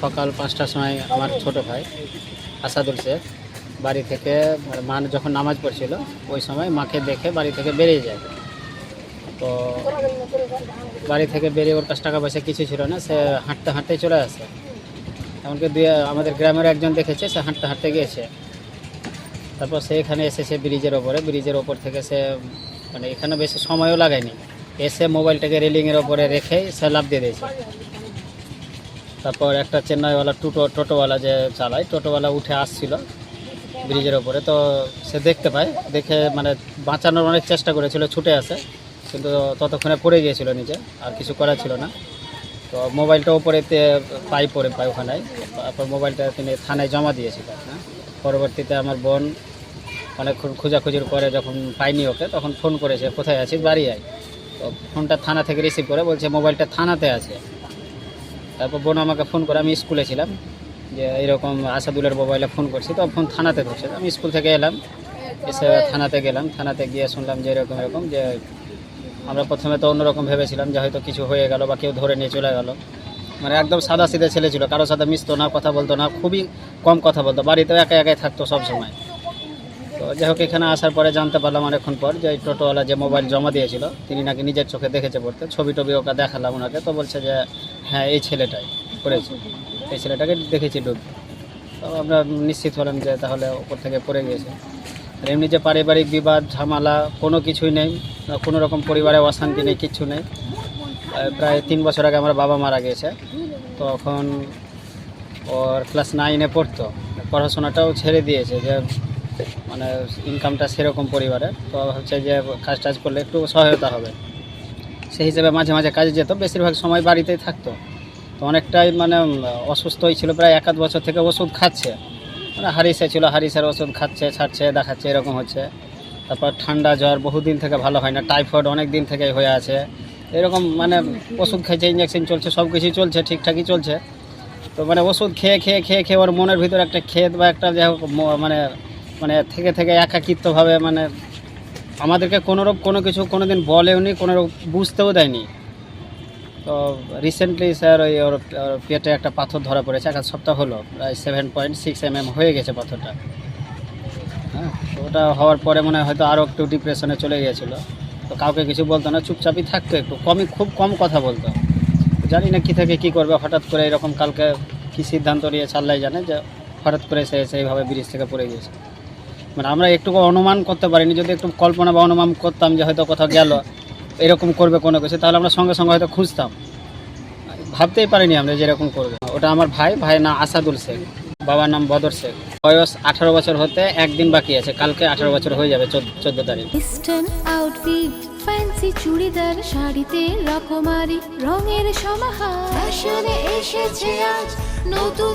সকাল পাঁচটার সময় আমার ছোট ভাই আসাদুল শেখ বাড়ি থেকে মা যখন নামাজ পড়ছিল, ওই সময় মাকে দেখে বাড়ি থেকে বেরিয়ে যায়। তো বাড়ি থেকে বেরিয়ে ওর কাছে টাকা পয়সা কিছু ছিল না, সে হাঁটতে হাঁটতে চলে আসে। এমনকি দুই, আমাদের গ্রামের একজন দেখেছে, সে হাঁটতে হাঁটতে গিয়েছে। তারপর সে এখানে এসেছে ব্রিজের ওপরে, ব্রিজের ওপর থেকে সে মানে এখানে বেশি সময়ও লাগায়নি। এসে মোবাইলটাকে রেলিংয়ের ওপরে রেখে সে লাভ দিয়ে দিয়েছে। তারপর একটা চেন্নাইওয়ালা টোটো, টোটোওয়ালা যে চালায়, টোটোওয়ালা উঠে আসছিল ব্রিজের ওপরে। তো সে দেখতে পায়, দেখে মানে বাঁচানোর অনেক চেষ্টা করেছিল, ছুটে আসে। কিন্তু ততক্ষণে পড়ে গিয়েছিল নিচে, আর কিছু করা ছিল না। তো মোবাইলটা ওপরে পাই পড়ে পায় ওখানে তারপর মোবাইলটা তিনি থানায় জমা দিয়েছিলেন হ্যাঁ? পরবর্তীতে আমার বোন অনেকক্ষণ খোঁজাখুঁজির পরে যখন পাইনি ওকে, তখন ফোন করেছে, কোথায় আছিস? বাড়ি আয়। তো ফোনটা থানা থেকে রিসিভ করে বলছে, মোবাইলটা থানাতে আছে। তারপর বোন আমাকে ফোন করে, আমি স্কুলে ছিলাম। যে এরকম আসাদুলের মোবাইলে ফোন করছি তো ফোন থানাতে ধরছে। আমি স্কুল থেকে এলাম, এসে থানাতে গেলাম। থানাতে গিয়ে শুনলাম যে এরকম এরকম, যে আমরা প্রথমে তো অন্যরকম ভেবেছিলাম যে হয়তো কিছু হয়ে গেল বা কেউ ধরে নিয়ে চলে গেল। মানে একদম সাদা সিধে ছেলে ছিল, কারোর সাথে মিশতো না, কথা বলতো না, খুবই কম কথা বলতো। বাড়িতেও একা একাই থাকতো সব সময়। তো যাই হোক, এখানে আসার পরে জানতে পারলাম অনেকক্ষণ পর যে টোটোওয়ালা যে মোবাইল জমা দিয়েছিল, তিনি নাকি নিজের চোখে দেখেছে পড়তে ছবি টবি ওকে দেখালাম ওনাকে, তো বলছে যে হ্যাঁ এই ছেলেটাই করেছে এই ছেলেটাকে দেখেছি ডুব। তো আমরা নিশ্চিত হলাম যে তাহলে ওপর থেকে পড়ে গিয়েছে আর এমনি যে পারিবারিক বিবাদ, ঝামেলা, কোনো কিছুই নেই কোনো রকম পরিবারে অশান্তি নেই, কিচ্ছু নেই। প্রায় তিন বছর আগে আমার বাবা মারা গেছে। তখন ওর ক্লাস নাইনে পড়তো। পড়াশোনাটাও ছেড়ে দিয়েছে যে মানে ইনকামটা সেরকম পরিবারে তো হচ্ছে যে কাজ টাজ করলে একটু সহায়তা হবে। সেই হিসেবে মাঝে মাঝে কাজে যেত। বেশিরভাগ সময় বাড়িতেই থাকতো। তো অনেকটাই মানে অসুস্থ অসুস্থই ছিল। প্রায় এক আধ বছর থেকে ওষুধ খাচ্ছে। মানে হারিসে ছিল, হারিসের ওষুধ খাচ্ছে, ছাড়ছে, দেখাচ্ছে, এরকম হচ্ছে। তারপর ঠান্ডা জ্বর বহুদিন থেকে ভালো হয় না। টাইফয়েড অনেক দিন থেকেই হয়ে আছে। এরকম মানে ওষুধ খাইছে ইঞ্জেকশন চলছে, সব কিছুই চলছে, ঠিকঠাকই চলছে। তো মানে ওষুধ খেয়ে খেয়ে খেয়ে খেয়ে ওর মনের ভিতর একটা খেদ বা একটা যাই হোক মানে মানে থেকে থেকে একাকিত্বভাবে মানে আমাদেরকে কোনোরূপ কোনো কিছু কোনো দিন বলেও নি কোনো বুঝতেও দেয়নি। তো রিসেন্টলি স্যার ওই ওর পেটে একটা পাথর ধরা পড়েছে এক সপ্তাহ হলো, প্রায় seven point six M M হয়ে গেছে পাথরটা। হ্যাঁ ওটা হওয়ার পরে মনে হয় হয়তো আরও একটু ডিপ্রেশনে চলে গিয়েছিল। তো কাউকে কিছু বলতো না, চুপচাপই থাকতো একটু, কমই খুব কম কথা বলতো। জানি না কী থেকে কী করবে, হঠাৎ করে এরকম কালকে কী সিদ্ধান্ত নিয়ে ছাড়লাই জানে যে, হঠাৎ করে সে সেইভাবে ব্রিজ থেকে পড়ে গিয়েছে। মানে আমরা একটু অনুমান করতে পারিনি, যদি একটু কল্পনা বা অনুমান করতাম যে হয়তো কোথাও গেল, এরকম করবে কোনো কিছু, তাহলে আমরা সঙ্গে সঙ্গে হয়তো খুঁজতাম। ভাবতেই পারিনি আমরা যে এরকম করবে। ওটা আমার ভাই ভাই না আসাদুল শেখ, বাবার নাম বদর শেখ। বয়স আঠারো বছর হতে একদিন বাকি আছে, কালকে আঠারো বছর হয়ে যাবে চোদ্দ তারিখ। ফ্যান্সি চুড়িদার, শাড়িতে রকমারি, রঙের সমাহার। এসেছে আজ নতুন